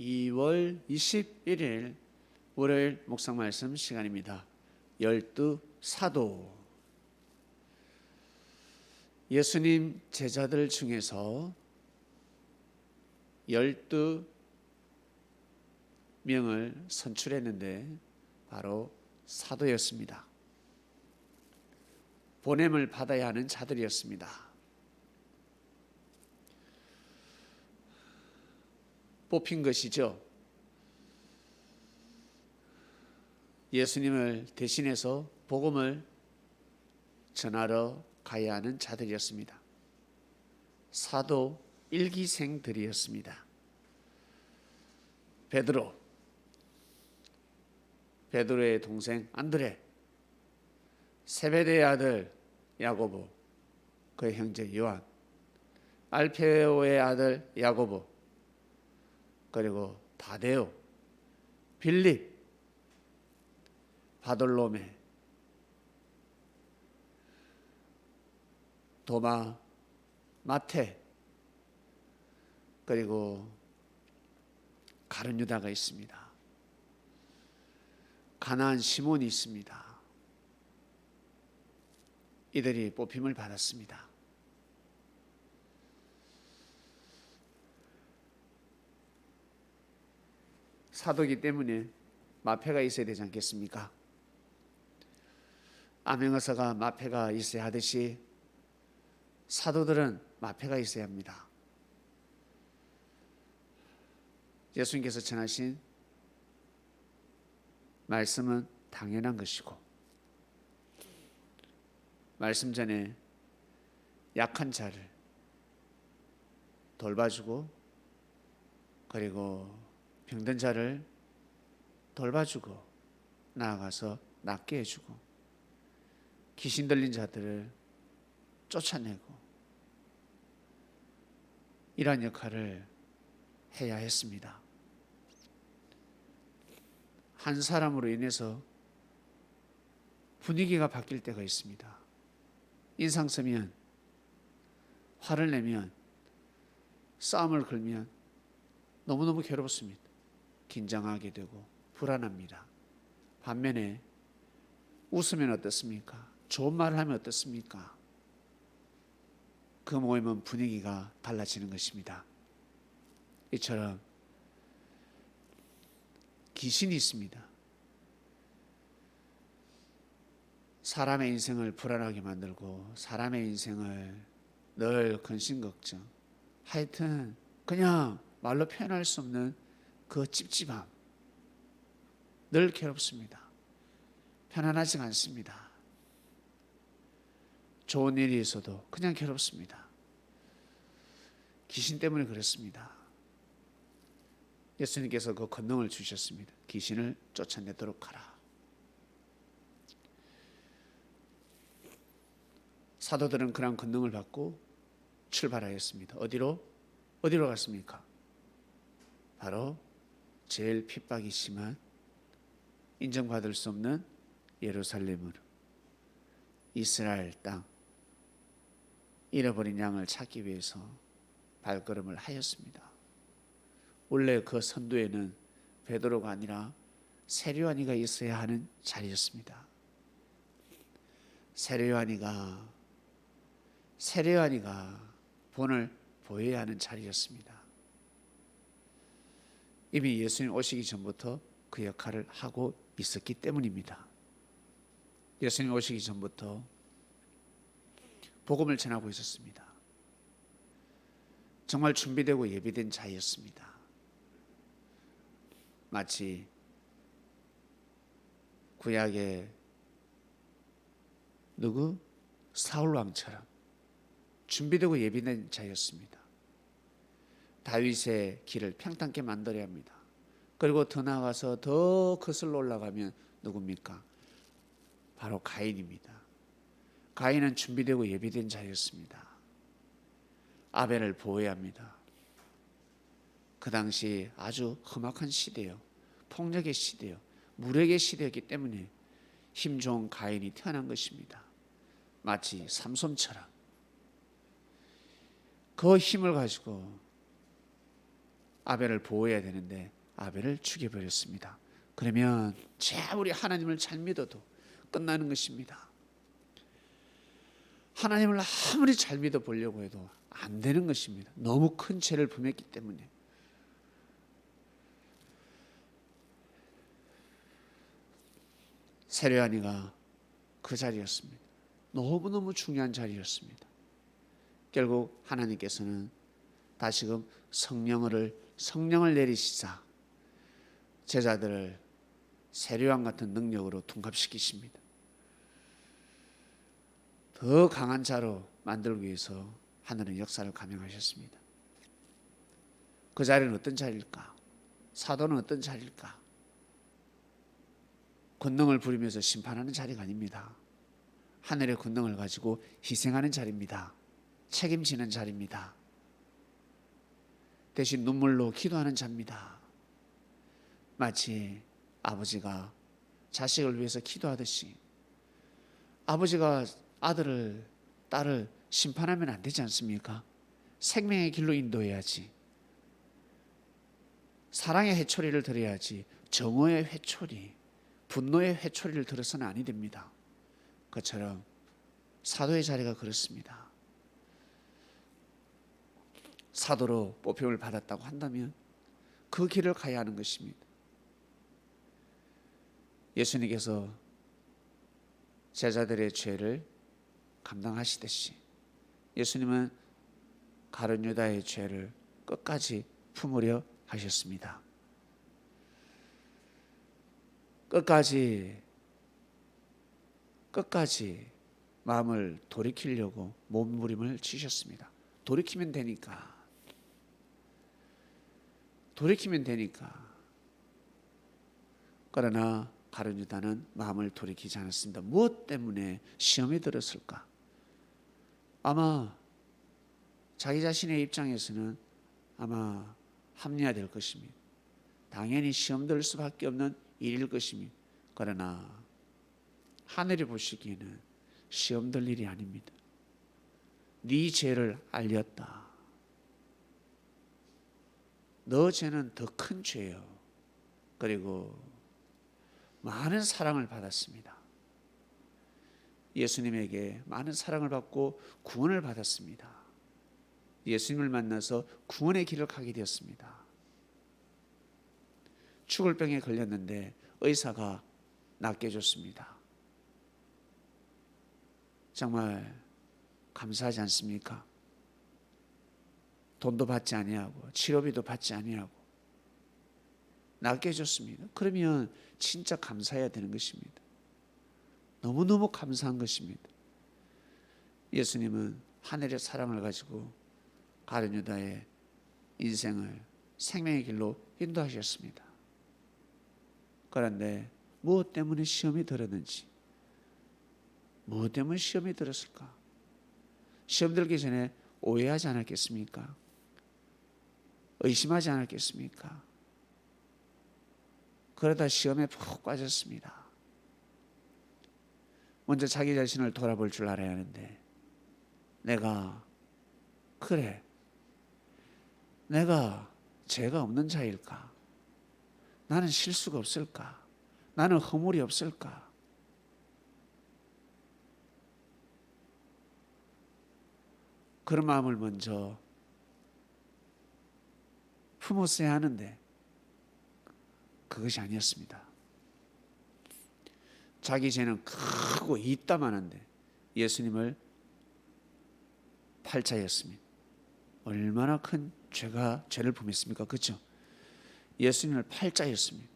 2월 21일 월요일 묵상 말씀 시간입니다. 열두 사도 예수님 제자들 중에서 열두 명을 선출했는데 바로 사도였습니다. 보냄을 받아야 하는 자들이었습니다. 뽑힌 것이죠. 예수님을 대신해서 복음을 전하러 가야 하는 자들이었습니다. 사도 일기생들이었습니다. 베드로, 베드로의 동생 안드레, 세베대의 아들 야고보, 그의 형제 요한, 알페오의 아들 야고보, 그리고 다데오, 빌립, 바돌로메, 도마, 마테, 그리고 가른 유다가 있습니다. 가나안 시몬이 있습니다. 이들이 뽑힘을 받았습니다. 사도기 때문에 마패가 있어야 되지 않겠습니까? 암행어사가 마패가 있어야 하듯이 사도들은 마패가 있어야 합니다. 예수님께서 전하신 말씀은 당연한 것이고 말씀 전에 약한 자를 돌봐주고 그리고 병든 자를 돌봐주고 나아가서 낫게 해주고 귀신 들린 자들을 쫓아내고 이러한 역할을 해야 했습니다. 한 사람으로 인해서 분위기가 바뀔 때가 있습니다. 인상 쓰면 화를 내면 싸움을 걸면 너무너무 괴롭습니다. 긴장하게 되고 불안합니다. 반면에 웃으면 어떻습니까? 좋은 말을 하면 어떻습니까? 그 모임은 분위기가 달라지는 것입니다. 이처럼 귀신이 있습니다. 사람의 인생을 불안하게 만들고 사람의 인생을 늘 근심 걱정 하여튼 그냥 말로 표현할 수 없는 그 찝찝함 늘 괴롭습니다. 편안하지 않습니다. 좋은 일이 있어도 그냥 괴롭습니다. 귀신 때문에 그렇습니다. 예수님께서 그 권능을 주셨습니다. 귀신을 쫓아내도록 하라. 사도들은 그런 권능을 받고 출발하였습니다. 어디로? 어디로 갔습니까? 바로 제일 핍박이 심한 인정받을 수 없는 예루살렘으로 이스라엘 땅 잃어버린 양을 찾기 위해서 발걸음을 하였습니다. 원래 그 선두에는 베드로가 아니라 세례요한이가 있어야 하는 자리였습니다. 세례요한이가 세례요한이가 본을 보여야 하는 자리였습니다. 이미 예수님 오시기 전부터 그 역할을 하고 있었기 때문입니다. 예수님 오시기 전부터 복음을 전하고 있었습니다. 정말 준비되고 예비된 자였습니다. 마치 구약의 누구 사울 왕처럼 준비되고 예비된 자였습니다. 다윗의 길을 평탄케 만들어야 합니다. 그리고 더 나아가서 더 거슬러 올라가면 누굽니까? 바로 가인입니다. 가인은 준비되고 예비된 자였습니다. 아벨을 보호해야 합니다. 그 당시 아주 험악한 시대요. 폭력의 시대요. 무력의 시대였기 때문에 힘 좋은 가인이 태어난 것입니다. 마치 삼손처럼 그 힘을 가지고 아벨을 보호해야 되는데 아벨을 죽여버렸습니다. 그러면 아무리 하나님을 잘 믿어도 끝나는 것입니다. 하나님을 아무리 잘 믿어 보려고 해도 안 되는 것입니다. 너무 큰 죄를 범했기 때문에. 세례안이가 그 자리였습니다. 너무너무 중요한 자리였습니다. 결국 하나님께서는 다시금 성령을 성령을 내리시자 제자들을 세례왕 같은 능력으로 둔갑시키십니다. 더 강한 자로 만들기 위해서 하늘은 역사를 감행하셨습니다. 그 자리는 어떤 자리일까? 사도는 어떤 자리일까? 권능을 부리면서 심판하는 자리가 아닙니다. 하늘의 권능을 가지고 희생하는 자리입니다. 책임지는 자리입니다. 대신 눈물로 기도하는 자입니다. 마치 아버지가 자식을 위해서 기도하듯이 아버지가 아들을 딸을 심판하면 안 되지 않습니까? 생명의 길로 인도해야지. 사랑의 회초리를 들어야지. 정오의 회초리, 분노의 회초리를 들어서는 아니 됩니다. 그처럼 사도의 자리가 그렇습니다. 사도로 뽑힘을 받았다고 한다면 그 길을 가야 하는 것입니다. 예수님께서 제자들의 죄를 감당하시듯이 예수님은 가룟 유다의 죄를 끝까지 품으려 하셨습니다. 끝까지 끝까지 마음을 돌이키려고 몸부림을 치셨습니다. 돌이키면 되니까. 돌이키면 되니까. 그러나 가룟 유다는 마음을 돌이키지 않았습니다. 무엇 때문에 시험에 들었을까? 아마 자기 자신의 입장에서는 아마 합리화될 것입니다. 당연히 시험 들 수밖에 없는 일일 것입니다. 그러나 하늘이 보시기에는 시험 들 일이 아닙니다. 네 죄를 알렸다. 너 죄는 더 큰 죄요. 그리고 많은 사랑을 받았습니다. 예수님에게 많은 사랑을 받고 구원을 받았습니다. 예수님을 만나서 구원의 길을 가게 되었습니다. 죽을 병에 걸렸는데 의사가 낫게 해줬습니다. 정말 감사하지 않습니까? 돈도 받지 아니하고 치료비도 받지 아니하고 낫게 해줬습니다. 그러면 진짜 감사해야 되는 것입니다. 너무너무 감사한 것입니다. 예수님은 하늘의 사랑을 가지고 가룟 유다의 인생을 생명의 길로 인도하셨습니다. 그런데 무엇 때문에 시험이 들었는지, 무엇 때문에 시험이 들었을까? 시험 들기 전에 오해하지 않았겠습니까? 의심하지 않았겠습니까? 그러다 시험에 푹 빠졌습니다. 먼저 자기 자신을 돌아볼 줄 알아야 하는데, 내가, 그래, 내가 죄가 없는 자일까? 나는 실수가 없을까? 나는 허물이 없을까? 그런 마음을 먼저 품었어야 하는데 그것이 아니었습니다. 자기 죄는 크고 이따만한데 예수님을 팔자였습니다. 얼마나 큰 죄가 죄를 범했습니까? 그렇죠? 예수님을 팔자였습니다.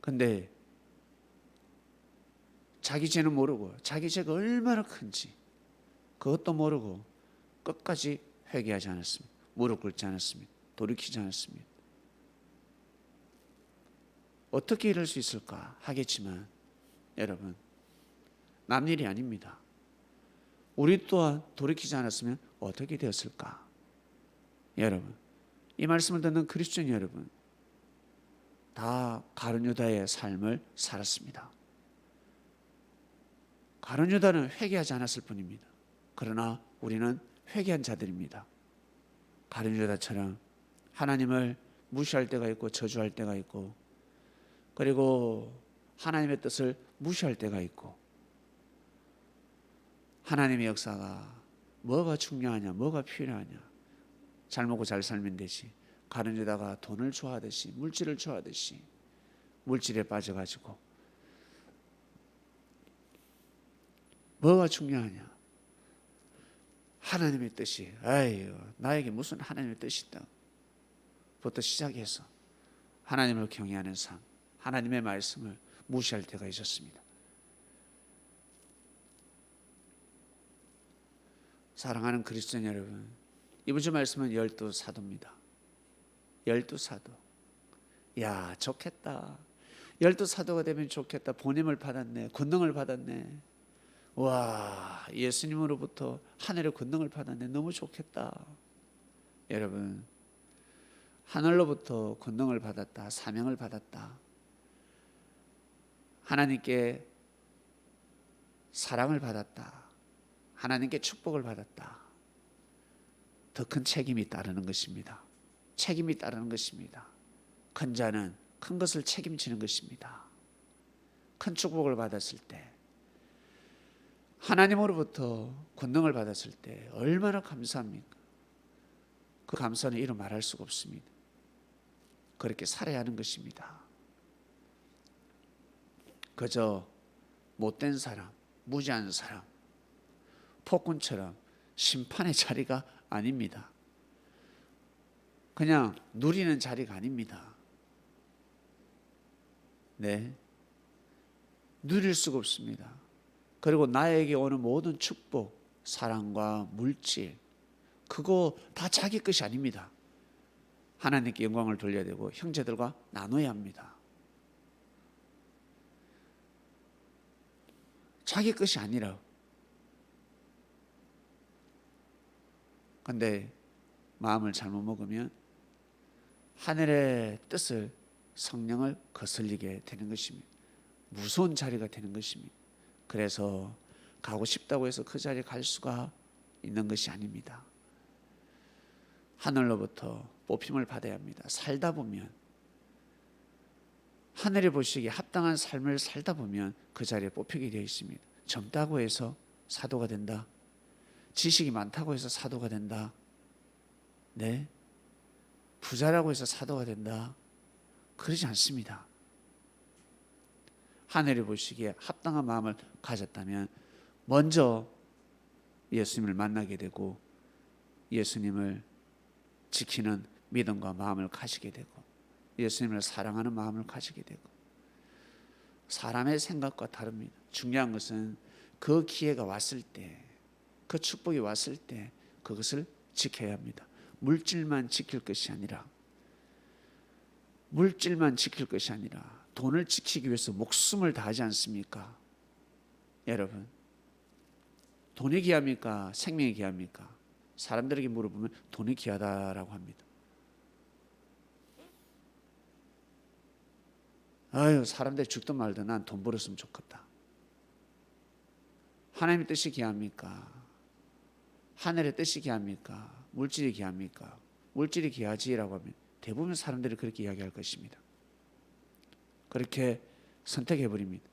근데 자기 죄는 모르고 자기 죄가 얼마나 큰지 그것도 모르고 끝까지 회개하지 않았습니다. 무릎 꿇지 않았습니다. 돌이키지 않았습니다. 어떻게 이럴 수 있을까 하겠지만 여러분 남 일이 아닙니다. 우리 또한 돌이키지 않았으면 어떻게 되었을까? 여러분 이 말씀을 듣는 그리스도인 여러분 다 가룟유다의 삶을 살았습니다. 가룟유다는 회개하지 않았을 뿐입니다. 그러나 우리는 회개한 자들입니다. 가룟유다처럼 하나님을 무시할 때가 있고 저주할 때가 있고 그리고 하나님의 뜻을 무시할 때가 있고 하나님의 역사가 뭐가 중요하냐 뭐가 필요하냐 잘 먹고 잘 살면 되지 가룟유다가 돈을 좋아하듯이 물질을 좋아하듯이 물질에 빠져가지고 뭐가 중요하냐 하나님의 뜻이 아유 나에게 무슨 하나님의 뜻이 있다 부터 시작해서 하나님을 경외하는 삶 하나님의 말씀을 무시할 때가 있었습니다. 사랑하는 그리스도인 여러분 이번 주 말씀은 열두 사도입니다. 열두 사도. 야 좋겠다. 열두 사도가 되면 좋겠다. 본임을 받았네. 권능을 받았네 와 예수님으로부터 하늘의 권능을 받았네. 너무 좋겠다. 여러분 하늘로부터 권능을 받았다. 사명을 받았다. 하나님께 사랑을 받았다. 하나님께 축복을 받았다. 더 큰 책임이 따르는 것입니다. 책임이 따르는 것입니다. 큰 자는 큰 것을 책임지는 것입니다. 큰 축복을 받았을 때 하나님으로부터 권능을 받았을 때 얼마나 감사합니까? 그 감사는 이루 말할 수가 없습니다. 그렇게 살아야 하는 것입니다. 그저 못된 사람, 무지한 사람, 폭군처럼 심판의 자리가 아닙니다. 그냥 누리는 자리가 아닙니다. 네. 누릴 수가 없습니다. 그리고 나에게 오는 모든 축복, 사랑과 물질, 그거 다 자기 것이 아닙니다. 하나님께 영광을 돌려야 되고 형제들과 나눠야 합니다. 자기 것이 아니라. 근데 마음을 잘못 먹으면 하늘의 뜻을 성령을 거슬리게 되는 것입니다. 무서운 자리가 되는 것입니다. 그래서 가고 싶다고 해서 그 자리에 갈 수가 있는 것이 아닙니다. 하늘로부터 뽑힘을 받아야 합니다. 살다 보면 하늘이 보시기에 합당한 삶을 살다 보면 그 자리에 뽑히게 되어 있습니다. 젊다고 해서 사도가 된다. 지식이 많다고 해서 사도가 된다. 네. 부자라고 해서 사도가 된다. 그러지 않습니다. 하늘이 보시기에 합당한 마음을 가졌다면 먼저 예수님을 만나게 되고 예수님을 지키는 믿음과 마음을 가지게 되고 예수님을 사랑하는 마음을 가지게 되고 사람의 생각과 다릅니다. 중요한 것은 그 기회가 왔을 때, 그 축복이 왔을 때 그것을 지켜야 합니다. 물질만 지킬 것이 아니라 물질만 지킬 것이 아니라 돈을 지키기 위해서 목숨을 다하지 않습니까? 여러분, 돈이 귀합니까? 생명이 귀합니까? 사람들에게 물어보면 돈이 귀하다라고 합니다. 아유, 사람들 죽든 말든 난 돈 벌었으면 좋겠다. 하나님의 뜻이 귀합니까? 하늘의 뜻이 귀합니까? 물질이 귀합니까? 물질이 귀하지라고 하면 대부분 사람들이 그렇게 이야기할 것입니다. 그렇게 선택해 버립니다.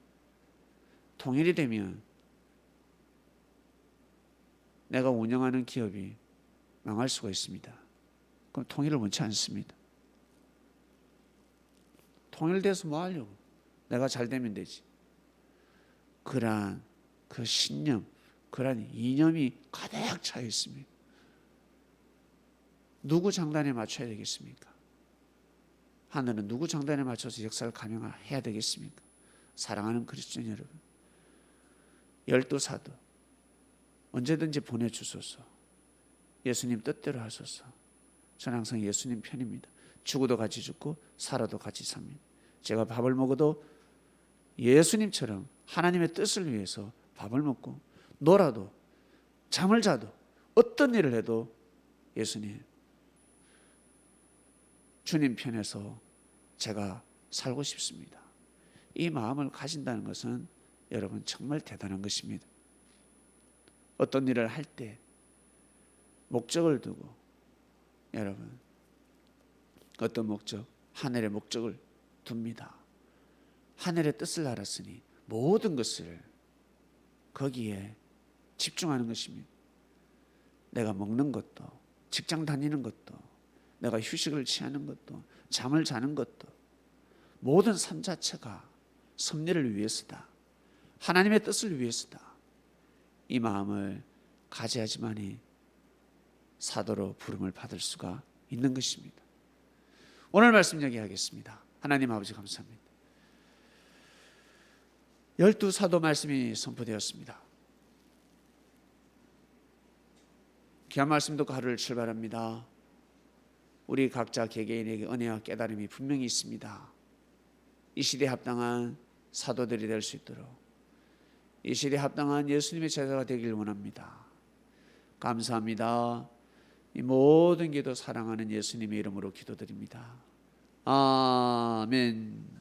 통일이 되면 내가 운영하는 기업이 망할 수가 있습니다. 그럼 통일을 원치 않습니다. 통일돼서 뭐 하려고? 내가 잘 되면 되지. 그러한 그 신념, 그러한 이념이 가득 차 있습니다. 누구 장단에 맞춰야 되겠습니까? 하늘은 누구 장단에 맞춰서 역사를 감행해야 되겠습니까? 사랑하는 그리스도인 여러분, 열두 사도 언제든지 보내주소서. 예수님 뜻대로 하소서. 저는 항상 예수님 편입니다. 죽어도 같이 죽고 살아도 같이 삽니다. 제가 밥을 먹어도 예수님처럼 하나님의 뜻을 위해서 밥을 먹고 놀아도 잠을 자도 어떤 일을 해도 예수님 주님 편에서 제가 살고 싶습니다. 이 마음을 가진다는 것은 여러분 정말 대단한 것입니다. 어떤 일을 할 때 목적을 두고 여러분 어떤 목적? 하늘의 목적을 둡니다. 하늘의 뜻을 알았으니 모든 것을 거기에 집중하는 것입니다. 내가 먹는 것도, 직장 다니는 것도, 내가 휴식을 취하는 것도, 잠을 자는 것도 모든 삶 자체가 섭리를 위해서다. 하나님의 뜻을 위해서다. 이 마음을 가져야지만이 사도로 부름을 받을 수가 있는 것입니다. 오늘 말씀 여기하겠습니다. 하나님 아버지 감사합니다. 열두 사도 말씀이 선포되었습니다. 귀한 말씀 듣고 하루를 출발합니다. 우리 각자 개개인에게 은혜와 깨달음이 분명히 있습니다. 이 시대에 합당한 사도들이 될 수 있도록 이 시대에 합당한 예수님의 제자가 되길 원합니다. 감사합니다. 이 모든 기도 사랑하는 예수님의 이름으로 기도드립니다. 아멘.